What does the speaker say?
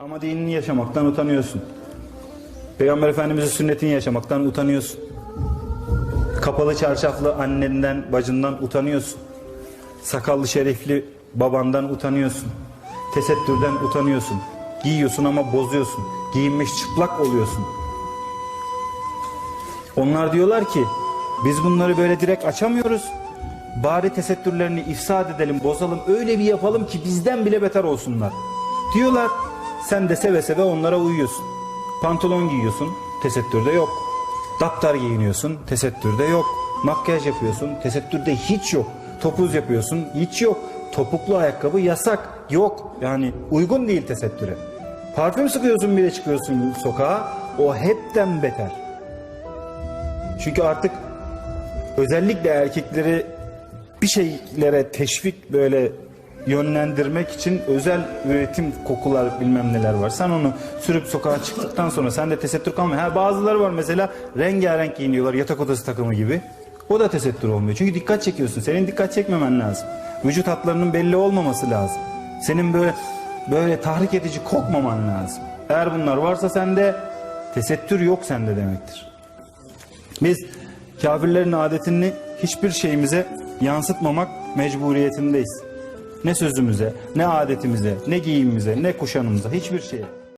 Ama dinini yaşamaktan utanıyorsun. Peygamber Efendimiz'in sünnetini yaşamaktan utanıyorsun. Kapalı çarşaflı annenden, bacından utanıyorsun. Sakallı şerifli babandan utanıyorsun. Tesettürden utanıyorsun. Giyiyorsun ama bozuyorsun. Giyinmiş çıplak oluyorsun. Onlar diyorlar ki biz bunları böyle direkt açamıyoruz. Bari tesettürlerini ifsad edelim, bozalım, öyle bir yapalım ki bizden bile beter olsunlar. Diyorlar sen de seve seve onlara uyuyorsun. Pantolon giyiyorsun, tesettürde yok. Daptar giyiniyorsun, tesettürde yok. Makyaj yapıyorsun, tesettürde hiç yok. Topuz yapıyorsun, hiç yok. Topuklu ayakkabı yasak, yok. Yani uygun değil tesettüre. Parfüm sıkıyorsun bile çıkıyorsun sokağa, o hepten beter. Çünkü artık özellikle erkekleri bir şeylere teşvik böyle yönlendirmek için özel üretim kokular bilmem neler var. Sen onu sürüp sokağa çıktıktan sonra sende tesettür kalmıyor. Ha, bazıları var mesela rengarenk giyiniyorlar yatak odası takımı gibi. O da tesettür olmuyor. Çünkü dikkat çekiyorsun. Senin dikkat çekmemen lazım. Vücut hatlarının belli olmaması lazım. Senin böyle böyle tahrik edici kokmaman lazım. Eğer bunlar varsa sende tesettür yok sende demektir. Biz kafirlerin adetini hiçbir şeyimize yansıtmamak mecburiyetindeyiz. Ne sözümüze, ne adetimize, ne giyimimize, ne kuşanımıza, hiçbir şeye.